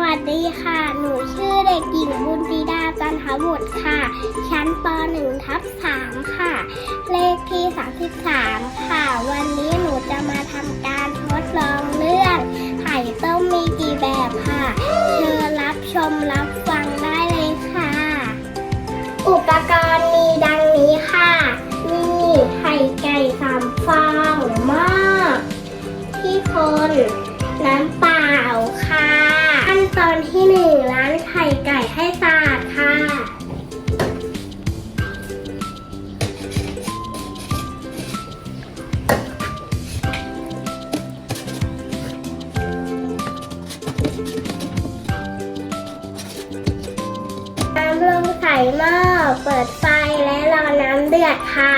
วัสดีค่ะ หนูชื่อเด็กหญิงบุญดีดาจันทบุตรค่ะ ชั้นป .1 ทับ3ค่ะ เลขที่ 33 ค่ะ วันนี้หนูจะมาทำการทดลองเรื่องไข่ต้มมีกี่แบบค่ะ เชิญรับชมรับฟังได้เลยค่ะ อุปกรณ์มีดังนี้ค่ะ มีไข่ไก่สามฟองหม้อที่คนน้ำเปล่าค่ะ หม้อ เปิดไฟและรอน้ำเดือดค่ะ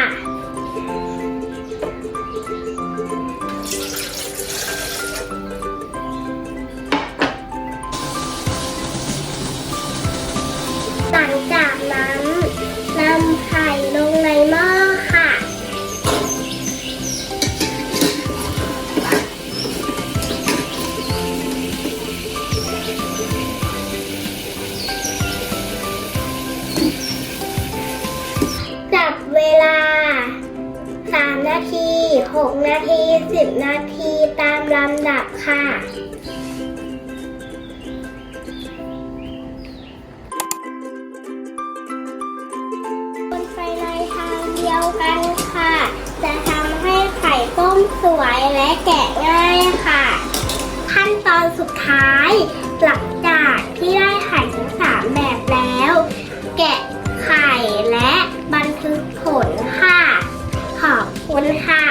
เวลา 3 นาที 6 นาที 10 นาทีตามลำดับค่ะคนไปในทางเดียวกันค่ะ จะทำให้ไข่ต้มสวยและแกะง่ายค่ะ ขั้นตอนสุดท้าย หลังจากที่ได้ไข่ทั้งสามแบบแล้ว คุณค่ะ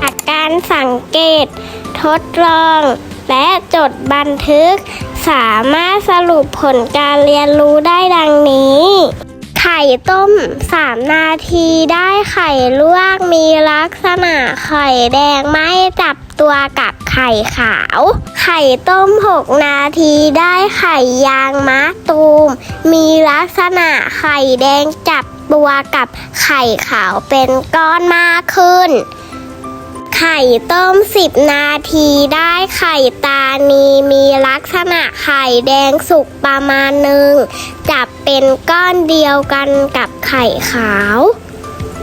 จาการสังเกต ทดลอง และจดบันทึก สามารถสรุปผลการเรียนรู้ได้ดังนี้ ไข่ต้ม 3 นาทีได้ไข่ลวกมีลักษณะไข่แดงไม่จับตัวกับไข่ขาว ไข่ต้ม 6 นาทีได้ไข่ยางมะตูม มีลักษณะไข่แดงจับ ตัวกับไข่ขาวเป็นก้อนมากขึ้น ไข่ต้ม 10 นาทีได้ไข่ตานีมีลักษณะไข่แดงสุกประมาณหนึ่งจับเป็นก้อนเดียวกันกับไข่ขาว